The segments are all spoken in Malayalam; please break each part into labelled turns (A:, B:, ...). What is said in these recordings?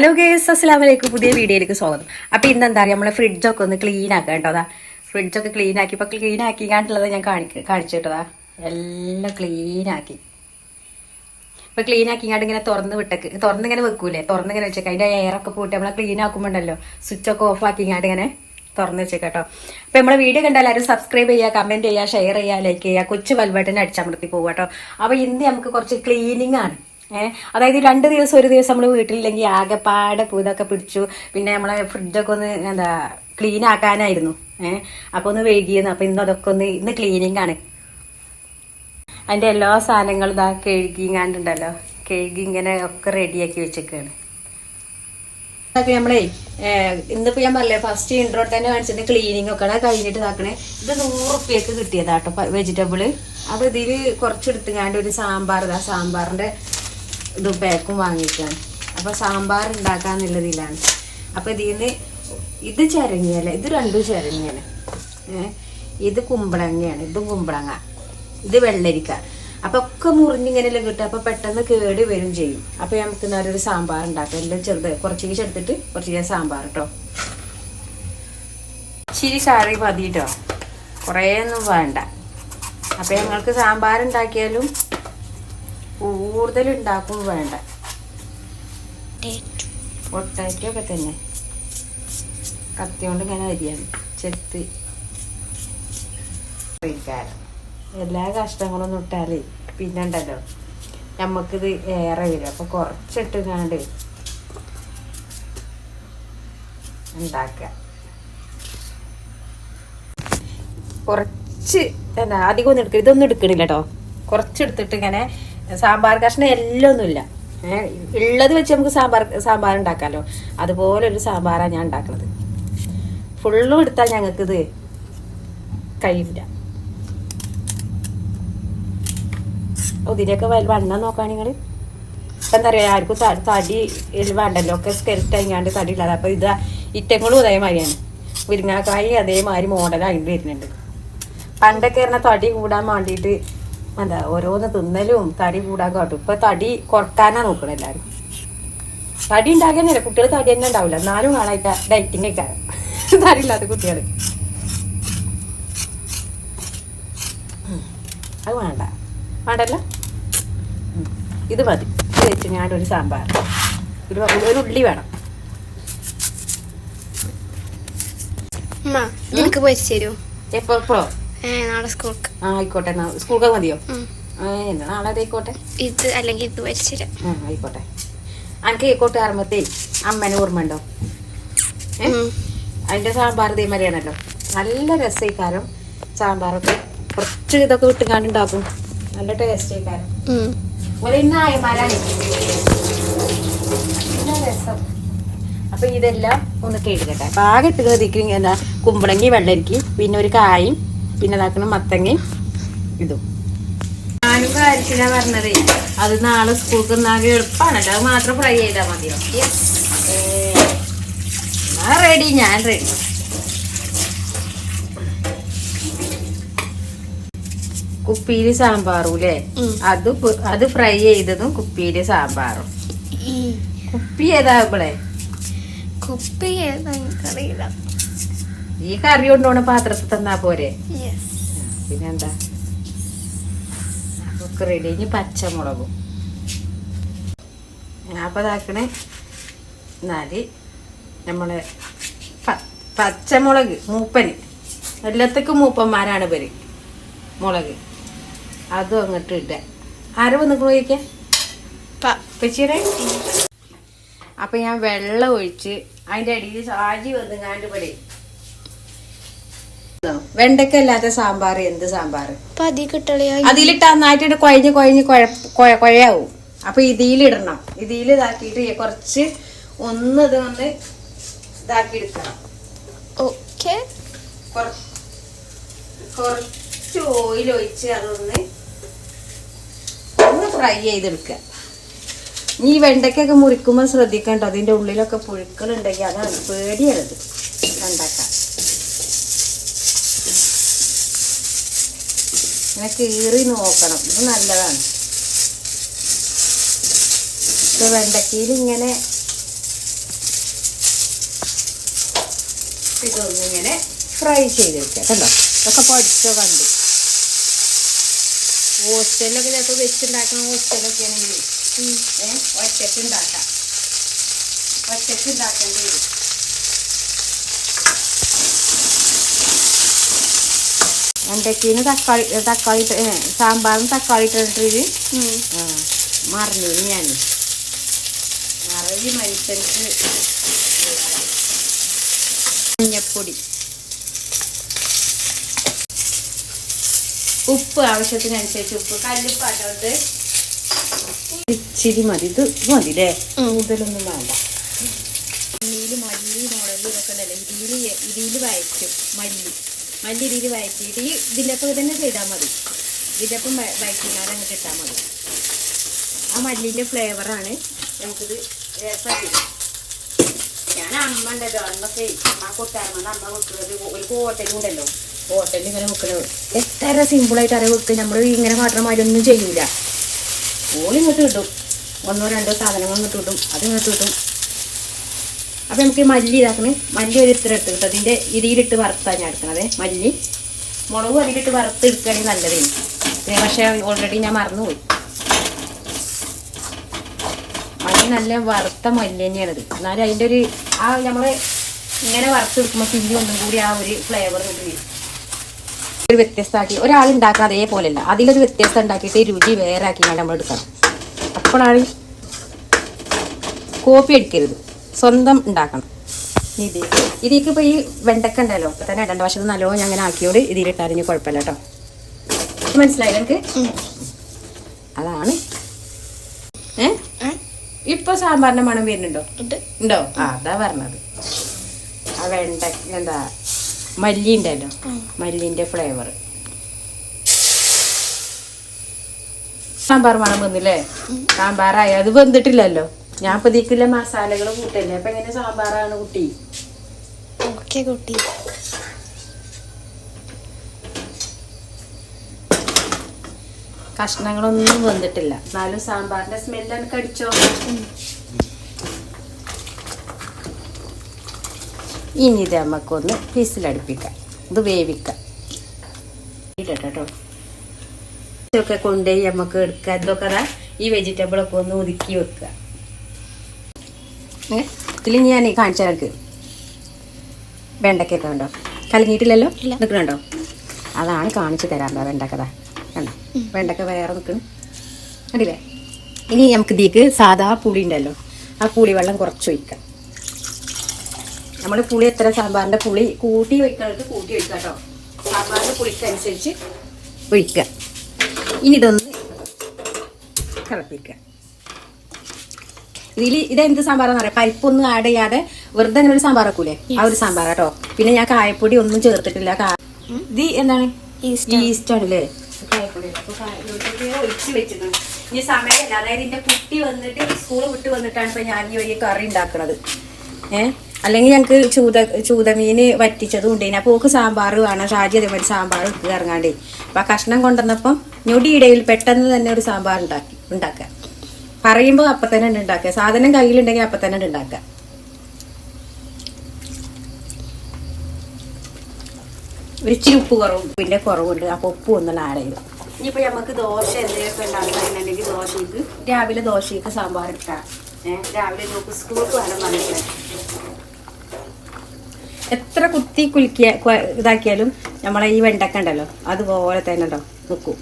A: ഹലോ ഗേസ് അസ്സലാമു അലൈക്കും പുതിയ വീഡിയോയിലേക്ക് സ്വാഗതം. അപ്പോൾ ഇന്ന് എന്താ പറയുക നമ്മളെ ഫ്രിഡ്ജൊക്കെ ഒന്ന് ക്ലീൻ ആക്കാം കേട്ടോ. അതാ ഫ്രിഡ്ജൊക്കെ ക്ലീൻ ആക്കി ഇപ്പം ക്ലീൻ ആക്കി കാണ്ടുള്ളത് ഞാൻ കാണിക്ക കാണിച്ചു കേട്ടോതാ എല്ലാം ക്ലീൻ ആക്കി. ഇപ്പൊ ക്ലീൻ ആക്കിങ്ങാണ്ട് ഇങ്ങനെ തുറന്ന് വിട്ടേക്ക്. തുറന്നിങ്ങനെ വെക്കൂലേ? തുറന്ന് ഇങ്ങനെ അതിന്റെ അതിന്റെ എയറൊക്കെ പോയിട്ട് നമ്മളെ ക്ലീൻ ആക്കുമ്പോണ്ടല്ലോ? സ്വിച്ച് ഒക്കെ ഓഫ് ആക്കിങ്ങാണ്ട് ഇങ്ങനെ തുറന്ന് വെച്ചേക്കട്ടോ അപ്പോൾ നമ്മളെ വീഡിയോ കണ്ടാൽ എല്ലാവരും സബ്സ്ക്രൈബ് ചെയ്യുക കമന്റ് ചെയ്യുക ഷെയർ ചെയ്യുക ലൈക്ക് ചെയ്യുക കൊച്ചു ബൽബട്ടൻ അടിച്ചമർത്തി പോകുക കേട്ടോ. അപ്പോൾ ഇന്ന് നമുക്ക് കുറച്ച് ക്ലീനിങ് ആണ്. അതായത് രണ്ട് ദിവസം ഒരു ദിവസം നമ്മൾ വീട്ടിലില്ലെങ്കിൽ ആകെപ്പാടെ പൂതൊക്കെ പിടിച്ചു. പിന്നെ നമ്മളെ ഫ്രിഡ്ജൊക്കെ ഒന്ന് എന്താ ക്ലീൻ ആക്കാനായിരുന്നു. ഏഹ് അപ്പൊ ഒന്ന് വൈകിയെന്ന്. അപ്പൊ ഇന്ന് അതൊക്കെ ഒന്ന് ഇന്ന് ക്ലീനിങ് ആണ്. അതിന്റെ എല്ലാ സാധനങ്ങളും ഇതാ കഴുകിങ്ങാണ്ടുണ്ടല്ലോ. കഴുകി ഇങ്ങനെ ഒക്കെ റെഡിയാക്കി വെച്ചേക്കാണ്. അതൊക്കെ നമ്മളേ ഇന്നിപ്പോ ഞാൻ പറഞ്ഞേ ഫസ്റ്റ് ഇൻട്രോ തന്നെ കാണിച്ചിട്ട് ക്ലീനിങ് ഒക്കെ കഴിഞ്ഞിട്ട് ഇതാക്കണേ. ഇത് നൂറ് റുപ്യക്ക് കിട്ടിയതാട്ടോ വെജിറ്റബിൾ അപ്പൊ ഇതിൽ കുറച്ചെടുത്തുങ്ങാണ്ട് ഒരു സാമ്പാർ ഇതാ സാമ്പാറിന്റെ ഇത് പാക്കും വാങ്ങിക്കാം അപ്പൊ സാമ്പാർ ഉണ്ടാക്കാന്നുള്ളതിലാണ് അപ്പൊ ഇതിന്ന് ഇത് ചരങ്ങിയല്ല ഇത് രണ്ടും ചരങ്ങിയാണ് ഇത് കുമ്പളങ്ങയാണ് ഇതും കുമ്പളങ്ങ. ഇത് വെള്ളരിക്ക. അപ്പൊ ഒക്കെ മുറിഞ്ഞിങ്ങനെല്ലാം കിട്ടുക. അപ്പൊ പെട്ടെന്ന് കേട് വരും ചെയ്യും. അപ്പൊ നമുക്ക് നല്ലൊരു സാമ്പാർ ഉണ്ടാക്കാം. എല്ലാം ചെറുത് കുറച്ച് കീശ് എടുത്തിട്ട് കുറച്ച് സാമ്പാർ കേട്ടോ ഇച്ചിരി സാറി മതി കേട്ടോ കുറേ ഒന്നും വേണ്ട. അപ്പൊ ഞങ്ങൾക്ക് സാമ്പാർ ഉണ്ടാക്കിയാലും കൂടുതൽ ഉണ്ടാക്കും വേണ്ട. പൊട്ടാറ്റോ ഒക്കെ തന്നെ. കത്തി കൊണ്ട് ഇങ്ങനെ അരിയാണ് ചെത്തി. എല്ലാ കഷ്ടങ്ങളൊന്നും ഇട്ടാലേ പിന്നെ ഉണ്ടല്ലോ. നമുക്കിത് ഏറെ വരും. അപ്പൊ കുറച്ചിട്ടുങ്ങാണ്ട് ഉണ്ടാക്കുക. കുറച്ച് എന്താ അധികം ഒന്നും എടുക്കരുത്. ഇതൊന്നും എടുക്കണില്ല കേട്ടോ കുറച്ചെടുത്തിട്ട് ഇങ്ങനെ സാമ്പാർ കഷ്ണം എല്ലാം ഒന്നുമില്ല ഏഹ് ഉള്ളത് വെച്ച് നമുക്ക് സാമ്പാർ സാമ്പാർ ഉണ്ടാക്കാമല്ലോ അതുപോലെ ഒരു സാമ്പാറാണ് ഞാൻ ഉണ്ടാക്കുന്നത് ഫുള്ളും എടുത്താൽ ഞങ്ങൾക്കിത് കഴിയില്ല. വല്ല വണ്ണം നോക്കുകയാണെങ്കിൽ എന്താ പറയുക ആർക്കും തടി വേണ്ടല്ലോ. ഒക്കെ സ്കെൽറ്റ് അയങ്ങാണ്ട് തടി ഇല്ലാതെ. അപ്പോൾ ഇത് ഇറ്റങ്ങളും അതേമാതിരിയാണ് മുരിങ്ങാക്കായി അതേമാതിരി മോഡലായിട്ട് വരുന്നുണ്ട്. പണ്ടൊക്കെ പറഞ്ഞാൽ തടി കൂടാൻ വേണ്ടിയിട്ട് എന്താ ഓരോന്ന് തിന്നലും തടി കൂടാൻ കാട്ടും ഇപ്പൊ തടി കുറക്കാനാ നോക്കണം എല്ലാരും. തടി ഉണ്ടാകുന്നില്ല കുട്ടികൾ തടി തന്നെ ഉണ്ടാവില്ല. എന്നാലും കാണായിട്ട് ഡയറ്റിംഗ് ഒക്കെ തടി ഇല്ലാത്ത കുട്ടികൾ അത് വേണ്ട. വേണ്ടല്ല? ഇത് മതി. വെച്ച് വെച്ച് ഞാനൊരു സാമ്പാർ. ഒരു ഒരു ഉള്ളി വേണം.
B: പൊരിച്ചു തരുമോ
A: എപ്പോ എപ്പോഴോ ആയിക്കോട്ടെ സ്കൂൾക്ക് മതിയോ? എന്നാ നാളെ
B: ഇത് അല്ലെങ്കിൽ ഇത്
A: ആയിക്കോട്ടെ. കേക്കോട്ട് ആറുമ്പത്തേ അമ്മനെ ഓർമ്മ ഉണ്ടോ. അതിന്റെ സാമ്പാർ ഇതേമാതിരിയാണല്ലോ നല്ല രസമായിക്കാരം സാമ്പാറൊക്കെ. കുറച്ച് ഇതൊക്കെ വിട്ടുകാണ്ടാക്കും നല്ല ടേസ്റ്റ്. നല്ല രസം. അപ്പൊ ഇതെല്ലാം ഒന്ന് കേട്ടിട്ടെ ആകെ ഇട്ട് കതിക്ക് എന്താ കുമ്പളങ്ങി വെള്ളരിക്ക് പിന്നെ ഒരു കായും പിന്നെ ഇതാക്കണം മത്തങ്ങയും ഇതും. ഞാനും കാര്യത്തിനാ പറഞ്ഞത്. അത് നാളെ സ്കൂൾക്ക് നാകെ എളുപ്പമാണ് അത് മാത്രം ഫ്രൈ ചെയ്താൽ മതിയോ റെഡി ഞാൻ റെഡി കുപ്പിയിൽ സാമ്പാറും അല്ലേ അത് അത് ഫ്രൈ ചെയ്തതും കുപ്പിയിൽ സാമ്പാറും. കുപ്പി ഏതാ ഇവിടെ
B: കുപ്പി ഏതാ എനിക്കറിയില്ല.
A: ഈ കറി കൊണ്ടുപോണ പാത്രത്തിൽ തന്നാ പോരെ? പിന്നെന്താ? ഒക്കെ റെഡി ഇനി പച്ചമുളകും. അപ്പൊ ഇതാക്കണേ. എന്നാൽ നമ്മൾ പച്ചമുളക് മൂപ്പന്. എല്ലാത്തേക്കും മൂപ്പന്മാരാണ് പേര് മുളക്. അതും അങ്ങോട്ട് ഇട്ട ആരെ വന്നിക്കണു ചോദിക്കാൻ അപ്പൊ ഞാൻ വെള്ളം ഒഴിച്ച് അതിന്റെ അടിയിൽ സാജി വന്നുങ്ങാണ്ട് ഇവിടെ വെണ്ടക്ക അല്ലാത്ത സാമ്പാർ എന്ത് സാമ്പാർ? അതിലിട്ട് നന്നായിട്ട് കുഴഞ്ഞ് കുഴഞ്ഞ് കൊഴയാവും കുഴ- കുഴയാവും. അപ്പൊ ഇതിലിടണം. ഇതിൽ ഇതാക്കിയിട്ട് കുറച്ച് ഒന്ന് ഇത് ഒന്ന് ഇതാക്കി എടുക്കണം.
B: ഓക്കെ.
A: കുറ- കുറച്ച് ഓയിൽ ഒഴിച്ച് അതൊന്ന് ഒന്ന് ഫ്രൈ ചെയ്തെടുക്കുക. ഈ വെണ്ടയ്ക്കൊക്കെ മുറിക്കുമ്പോൾ ശ്രദ്ധിക്കേണ്ട അതിന്റെ ഉള്ളിലൊക്കെ പുഴുക്കളുണ്ടെങ്കിൽ അതാണ് പേടിയാണത് ഉണ്ടാക്കാൻ ഇങ്ങനെ കീറി നോക്കണം. ഇത് നല്ലതാണ്. ഇപ്പൊ വെണ്ടക്കയിൽ ഇങ്ങനെ ഇതൊന്നിങ്ങനെ ഫ്രൈ ചെയ്തെടുക്കുക കണ്ടോ ഇതൊക്കെ പഠിച്ചോ കണ്ടു. ഹോസ്റ്റലിലൊക്കെ ചിലപ്പോൾ വെച്ചുണ്ടാക്കണം ഹോസ്റ്റലൊക്കെ ആണെങ്കിൽ ഒറ്റയ്ക്ക് ഉണ്ടാക്കാം. ഒറ്റയ്ക്ക് ഉണ്ടാക്കേണ്ടി വരും. വെണ്ടയ്ക്കീന് തക്കാളി തക്കാളി സാമ്പാറും തക്കാളി ഇട്ടിട്ട് മറന്നു ഞാൻ. മറവി മനുഷ്യർക്ക് മഞ്ഞപ്പൊടി. ഉപ്പ് ആവശ്യത്തിനനുസരിച്ച് ഉപ്പ്. കല്ലുപ്പാട്ടത് ഇച്ചിരി മതി. ഇത് മതി അല്ലേ കൂടുതലൊന്നും വേണ്ട. മല്ലിയിൽ മല്ലി മുളക് ഇതൊക്കെ ഉണ്ടല്ലോ ഇതിൽ ഇതിൽ വയറ്റും മല്ലി. മല്ലി രീതിയിൽ വയറ്റിയിട്ട് ഈ ഇതിന്റെ ഒപ്പം തന്നെ ചെയ്താൽ മതി. ഇതിന്റെ ഒപ്പം വയറ്റിനാട് അങ്ങോട്ട് ഇട്ടാൽ മതി. ആ മല്ലിന്റെ ഫ്ലേവറാണ് നമുക്കിത് രസം ഞാൻ അമ്മ ഉണ്ടല്ലോ അന്നൊക്കെ അമ്മ കൊട്ടാർമ്മ അമ്മ വെക്കുന്നത് ഒരു ഹോട്ടലുണ്ടല്ലോ ഹോട്ടലിൽ ഇങ്ങനെ വെക്കുന്നത് എത്ര സിമ്പിളായിട്ട് അറിയാൻ വെക്കുക നമ്മൾ ഇങ്ങനെ ഒന്നും ചെയ്യൂല. ഓൾ ഇങ്ങോട്ട് കിട്ടും ഒന്നോ രണ്ടോ സാധനങ്ങൾ ഇങ്ങോട്ട് കിട്ടും അത് ഇങ്ങോട്ട് കിട്ടും അപ്പം നമുക്ക് മല്ലി ഇതാക്കണേ മല്ലി ഒരു ഇത്ര ഇട്ട് കിട്ടും അതിന്റെ ഇതിലിട്ട് വറുത്താണ് ഞാൻ എടുക്കണത്. മല്ലി. മുളകും അതിലിട്ട് വറുത്ത് എടുക്കുകയാണെങ്കിൽ നല്ലതേ പക്ഷേ ഓൾറെഡി ഞാൻ മറന്നുപോയി. മല്ലി നല്ല വറുത്ത മല്ലി തന്നെയാണിത്. എന്നാലും അതിന്റെ ഒരു ആ നമ്മൾ ഇങ്ങനെ വറുത്തെടുക്കുമ്പോൾ പിന്നെ ഒന്നും കൂടി ആ ഒരു ഫ്ലേവർ കിട്ടി ഒരു വ്യത്യസ്തമാക്കി. ഒരാൾ ഉണ്ടാക്കുക അതേപോലെയല്ല. അതിലൊരു വ്യത്യസ്തം ഉണ്ടാക്കിയിട്ട് രുചി വേറെ ആക്കി നമ്മൾ എടുക്കണം. അപ്പോഴാണ് കോപ്പി അടിക്കരുത്. സ്വന്തം ഉണ്ടാക്കണം. ഇത് ഇതിലേക്ക് ഇപ്പോൾ ഈ വെണ്ടക്ക ഉണ്ടല്ലോ ഇപ്പം തന്നെ ഇടേണ്ട. വശത്ത് നല്ലോണം ഞാൻ അങ്ങനെ ആക്കിയോട് ഇതിലിട്ടാലും കുഴപ്പമില്ല കേട്ടോ. മനസ്സിലായി മനസ്സിലായില്ല എനിക്ക് അതാണ്. ഏ? ഇപ്പൊ സാമ്പാറിന്റെ മണം വരുന്നുണ്ടോ?
B: ഉണ്ട്.
A: ഉണ്ടോ? ആ അതാ പറഞ്ഞത്. ആ വെണ്ട എന്താ? മല്ലി ഉണ്ടല്ലോ. മല്ലിന്റെ ഫ്ലേവർ സാമ്പാർ മണം വന്നില്ലേ? സാമ്പാറായി. അത് വെന്തിട്ടില്ലല്ലോ. ഞാൻ ഇപ്പൊ ഇതിക്കുള്ള മസാലകൾ കൂട്ടല്ലേ? അപ്പൊ എങ്ങനെ സാമ്പാറാണ് കുട്ടി?
B: ഓക്കെ കുട്ടി.
A: കഷ്ണങ്ങളൊന്നും വന്നിട്ടില്ല. എന്നാലും സാമ്പാറിന്റെ സ്മെല്ല് എനിക്ക് അടിച്ചോ ഇനി ഇത് നമുക്കൊന്ന് പീസിലടുപ്പിക്കാം ഇത് വേവിക്കാം. ഇതൊക്കെ കൊണ്ടുപോയി നമുക്ക് എടുക്കാം. ഇതൊക്കെ ഈ വെജിറ്റബിൾ ഒക്കെ ഒന്ന് ഒതുക്കി വെക്കുക ഇതിൽ ഞാൻ കാണിച്ചു തരാം എനിക്ക്. വെണ്ടയ്ക്കൊക്കെ ഉണ്ടോ കലങ്ങിയിട്ടില്ലല്ലോ. നിൽക്കണുണ്ടോ അതാണ് കാണിച്ചു തരാൻ വെണ്ടക്കഥ കണ്ടോ? വെണ്ടക്ക വേറെ നിൽക്കണം കണ്ടില്ലേ? ഇനി നമുക്ക് ഇതിക്ക് സാധാ പുളി ഉണ്ടല്ലോ. ആ പുളി വെള്ളം കുറച്ച് ഒഴിക്കാം. നമ്മൾ പുളി എത്ര സാമ്പാറിന്റെ പുളി കൂട്ടി ഒഴിക്കണത് കൂട്ടി ഒഴിക്കുക കേട്ടോ. സാമ്പാറിന്റെ പുളിക്കനുസരിച്ച് ഒഴിക്കുക ഇനി ഇതൊന്ന് തിളപ്പിക്കുക ഇതിൽ ഇതെന്ത് സാമ്പാറാന്ന് പറയാം പരിപ്പൊന്നും ആഡ് ചെയ്യാതെ വെറുതെ അങ്ങനെ ഒരു സാമ്പാർ വെക്കൂലേ? ആ ഒരു സാമ്പാർ കേട്ടോ. പിന്നെ ഞാൻ കായപ്പൊടി ഒന്നും ചേർത്തിട്ടില്ല. ഇത് എന്താണ്?
B: ഈസ്റ്റ്
A: ആണല്ലേ? ഇനി സമയമല്ല. അതായത് എന്റെ കുട്ടി വന്നിട്ട് സ്കൂൾ വിട്ട് വന്നിട്ടാണ് ഇപ്പൊ ഞാൻ ഈ ഒരു കറി ഉണ്ടാക്കണത്. ഏഹ് അല്ലെങ്കിൽ ഞങ്ങൾക്ക് ചൂത ചൂതമീന് വറ്റിച്ചതും ഉണ്ട് അപ്പൊ ഓക്ക് സാമ്പാർ വേണം. ഷാജി അതേമാതിരി സാമ്പാർ ഇറങ്ങാണ്ടേ അപ്പൊ ആ കഷ്ണം കൊണ്ടുവന്നപ്പം ഞൊടിയിടയിൽ പെട്ടെന്ന് തന്നെ ഒരു സാമ്പാർ ഉണ്ടാക്കി ഉണ്ടാക്കുക. പറയുമ്പോൾ അപ്പം തന്നെ ഉണ്ട് ഉണ്ടാക്കുക. സാധനം കയ്യിലുണ്ടെങ്കിൽ അപ്പം തന്നെ ഉണ്ട് ഉണ്ടാക്കുക. ഒരു ഇച്ചിരി ഉപ്പ് കുറവ് പിന്നെ കുറവുണ്ട്. അപ്പോൾ ഉപ്പ് ഒന്ന് ആഡ് ചെയ്തു. ഇനിയിപ്പോൾ നമുക്ക് ദോശ എന്തെങ്കിലുമൊക്കെ ഉണ്ടാക്കുന്നുണ്ടെങ്കിൽ ദോശയ്ക്ക് രാവിലെ ദോശയ്ക്ക് സാമ്പാർ ഇട്ടാം. രാവിലെ നോക്ക് സ്കൂൾക്ക് വേണം എത്ര കുത്തി കുലുക്കിയ ഇതാക്കിയാലും നമ്മളെ ഈ വെണ്ടക്ക ഉണ്ടല്ലോ അതുപോലെ തന്നെ ഉണ്ടോ? നിൽക്കും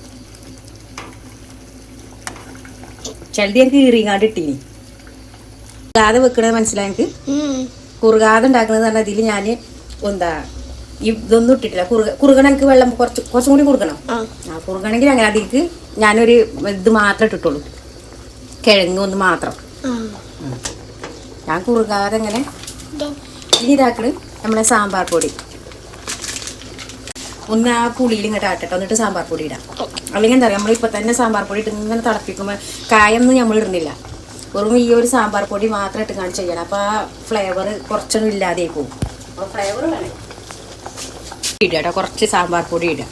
A: ചിലത് എനിക്ക് കീറിങ്ങാണ്ട് ഇട്ടീനി കുറുകാതെ വെക്കണത് മനസ്സിലായി എനിക്ക് കുറുകാതെ ഉണ്ടാക്കണത് പറഞ്ഞാൽ ഇതിൽ ഞാൻ എന്താ ഇതൊന്നും ഇട്ടിട്ടില്ല. കുറുക കുറുകണ എനിക്ക് വെള്ളം കുറച്ച് കുറച്ചും കൂടി കുറുകണം.
B: ആ.
A: കുറുകണമെങ്കിൽ അങ്ങനെ അതിലേക്ക് ഞാനൊരു ഇത് മാത്രം ഇട്ടിട്ടുള്ളൂ. കിഴങ്ങ് ഒന്ന് മാത്രം. ഞാൻ കുറുകാതെ ഇങ്ങനെ
B: ഇതോ.
A: ഇനി ഇതാക്കണ് നമ്മളെ സാമ്പാർ പൊടി. ഒന്ന് ആ പുളിയിൽ ഇങ്ങോട്ട് ആട്ടട്ടോ. എന്നിട്ട് സാമ്പാർ പൊടി ഇടാം. അല്ലെങ്കിൽ എന്താ പറയുക നമ്മളിപ്പോൾ തന്നെ സാമ്പാർ പൊടി ഇട്ട് ഇങ്ങനെ തിളപ്പിക്കുമ്പോൾ കായൊന്നും നമ്മൾ ഇടുന്നില്ല. വെറും ഈ ഒരു സാമ്പാർ പൊടി മാത്രം ഇട്ട് കാണിച്ച് ചെയ്യണം. അപ്പോൾ ആ ഫ്ലേവർ കുറച്ചൊന്നും ഇല്ലാതെ പോകും. അപ്പോൾ ഫ്ലേവർ വേണം. ഇടുക കേട്ടോ കുറച്ച് സാമ്പാർ പൊടി ഇടുക.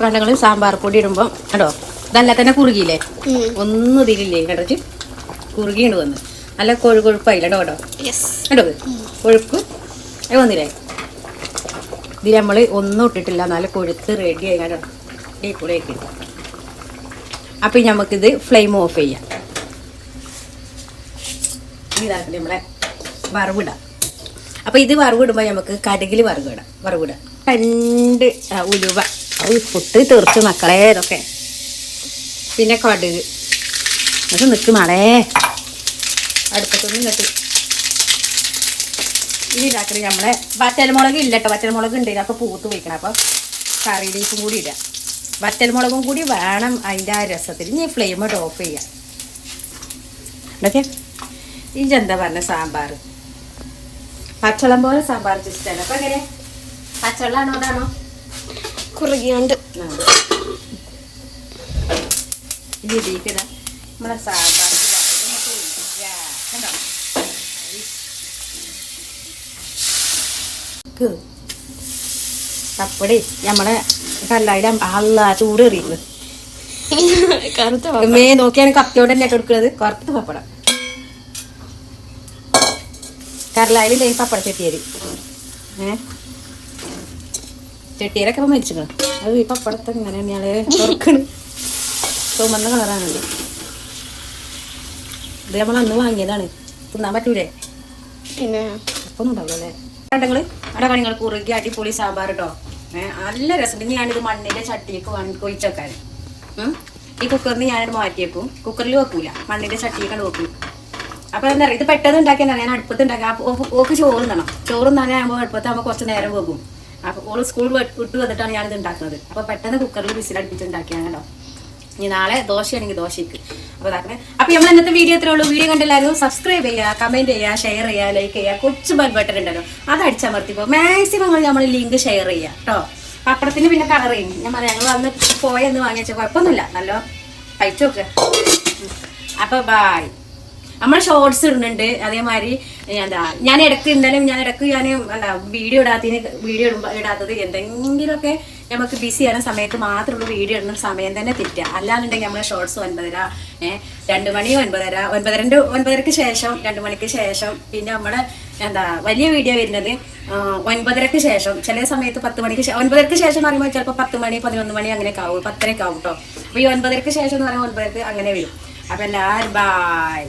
A: കണ്ടങ്ങൾ സാമ്പാർ പൊടി ഇടുമ്പോൾ കേട്ടോ ഇതല്ല തന്നെ കുറുകിയില്ലേ. ഒന്നും ഇതിലില്ലേ കേട്ടോ കുറുകിയുണ്ട് വന്ന്. നല്ല കൊഴു കൊഴുപ്പായില്ല കേട്ടോ കേട്ടോ കേട്ടോ കൊഴുപ്പ്. അത് വന്നില്ലേ? ഇതിൽ നമ്മൾ ഒന്നും ഇട്ടിട്ടില്ല നല്ല കൊഴുത്ത് റെഡി ആയി ഡീ കൂടെയൊക്കെ ആക്കിയിട്ട് അപ്പം നമുക്കിത് ഫ്ലെയിം ഓഫ് ചെയ്യാം. ഇതാക്കി നമ്മളെ വറവിടാം. അപ്പം ഇത് വറവിടുമ്പോൾ നമുക്ക് കടുകിൽ വറവിടാം. വറവിടാം. രണ്ട് ഉലുവ. പൊട്ട് തെറിച്ച് മക്കളെ ഇതൊക്കെ. പിന്നെ കടുക്. അത് നിൽക്കും മളേ. അടുപ്പത്തൊന്നും നിൽക്കും ഇനി ഇതാക്കണേ നമ്മളെ വറ്റൽമുളക് ഇല്ല കേട്ടോ വറ്റൽമുളക് ഉണ്ട്. അപ്പോൾ പൂത്ത് പോയിക്കണം. അപ്പോൾ കറി ലീഫും കൂടി ഇടാം. വറ്റൽമുളകും കൂടി വേണം അതിന്റെ ആ രസത്തിൽ. ഇനി ഫ്ലെയിം ടോപ്പ് ചെയ്യാം. ഇതൊക്കെ ഇതെന്താ പറഞ്ഞ സാമ്പാർ പച്ചളം പോലെ സാമ്പാർ ഇഷ്ടമല്ല അപ്പം എങ്ങനെ? പച്ചളാണോ അതാണോ
B: കുറുകിയുണ്ട്.
A: ഇനി ഇത് ഇതിലേക്കിടാം നമ്മളെ സാമ്പാർ കപ്പടി നമ്മളെ കല്ലായിരം അല്ല ചൂട് എറിയുന്നത്
B: കറുത്ത
A: മേ നോക്കിയാണ് കത്തിയോടെ തന്നെ കൊടുക്കുന്നത് കറുത്ത പപ്പടം. കരലായാലും തേങ്ങ പപ്പട ചെട്ടിയേരി ഏ? ചെട്ടിയേരൊക്കെ ഇപ്പം മരിച്ചിക്കണം. അത് ഈ പപ്പടത്തെ ഇങ്ങനെ ഞാൻ തുറക്കണ്. ചുമന്ന കളറാണല്ലോ ഇത്. നമ്മൾ അന്ന് വാങ്ങിയതാണ്. തിന്നാൻ പറ്റൂലേ?
B: പിന്നെ?
A: ഒന്നും ഉണ്ടാവില്ലല്ലേ കണ്ടങ്ങൾ അവിടെ കണിങ്ങൾ കുറുകി അടിപൊളി സാമ്പാർ കേട്ടോ നല്ല രസം ഇനി ഞാനിത് മണ്ണിന്റെ ചട്ടിയൊക്കെ കൊഴിച്ചേക്കാൻ ഈ കുക്കറിന് ഞാനിത് മാറ്റിയേക്കും. കുക്കറിൽ വെക്കൂല. മണ്ണിന്റെ ചട്ടിയൊക്കെ വെക്കും അപ്പൊ എന്താ പറയുക ഇത് പെട്ടെന്ന് ഉണ്ടാക്കിയാൽ ഞാൻ അടുപ്പത്ത് ഉണ്ടാക്കാം. ഓക്ക് ചോറ് തണം ചോറ് നനയാകുമ്പോൾ അടുപ്പത്താകുമ്പോൾ കുറച്ച് നേരം വെക്കും. അപ്പൊ ഓൾ സ്കൂൾ വിട്ട് വന്നിട്ടാണ് ഞാനിത് ഉണ്ടാക്കുന്നത്. അപ്പൊ പെട്ടെന്ന് കുക്കറിൽ വിസിലടുപ്പിച്ച് ഉണ്ടാക്കിയാണ് കേട്ടോ ഇനി നാളെ ദോശയാണെങ്കിൽ ദോശയ്ക്ക് അപ്പോൾ ഇതാക്കണേ. അപ്പോൾ നമ്മൾ ഇന്നത്തെ വീഡിയോ എത്രേ ഉള്ളൂ. വീഡിയോ കണ്ടെല്ലാവരും സബ്സ്ക്രൈബ് ചെയ്യുക കമന്റ് ചെയ്യുക ഷെയർ ചെയ്യുക ലൈക്ക് ചെയ്യുക. കൊച്ചു ബെൽ ബട്ടൺ ഉണ്ടല്ലോ. അത് അടിച്ചമർത്തിപ്പോൾ മാക്സിമം നമ്മൾ ലിങ്ക് ഷെയർ ചെയ്യുക കേട്ടോ പപ്പടത്തിന് പിന്നെ കളർ ചെയ്യും. ഞാൻ പറയാം ഞങ്ങൾ വന്ന് പോയെന്ന് വാങ്ങിച്ച കുഴപ്പമൊന്നുമില്ല. നല്ല നോക്ക് അപ്പോൾ ബായ് നമ്മൾ ഷോർട്സ് ഇടുന്നുണ്ട് അതേമാതിരി എന്താ ഞാൻ ഇടയ്ക്ക് എന്തായാലും ഞാൻ ഇടയ്ക്ക് ഞാൻ എന്താ വീഡിയോ ഇടാത്തതിന് വീഡിയോ ഇടുമ്പോൾ ഇടാത്തത് എന്തെങ്കിലുമൊക്കെ നമുക്ക് ബിസി ആകുന്ന സമയത്ത് മാത്രമുള്ള വീഡിയോ ഇടുന്ന സമയം തന്നെ തെറ്റുക അല്ലാന്നുണ്ടെങ്കിൽ നമ്മൾ ഷോർട്സ് ഒൻപതര ഏഹ് രണ്ട് മണി ഒൻപതര ഒൻപതരന്റെ ഒൻപതരക്ക് ശേഷം രണ്ട് മണിക്ക് ശേഷം പിന്നെ നമ്മൾ എന്താ വലിയ വീഡിയോ വരുന്നത് ഒൻപതരക്ക് ശേഷം. ചില സമയത്ത് പത്ത് മണിക്ക് ശേഷം ഒൻപതരക്ക് ശേഷം എന്ന് പറയുമ്പോൾ ചിലപ്പോൾ പത്ത് മണി പതിനൊന്ന് മണി അങ്ങനെയൊക്കെ ആവും പത്തരയൊക്കെ ആവും കേട്ടോ അപ്പോൾ ഈ ഒൻപതരക്ക് ശേഷം എന്ന് പറയുമ്പോൾ ഒൻപതരക്ക് അങ്ങനെ വരും. അപ്പോൾ എല്ലാവരും ബായ്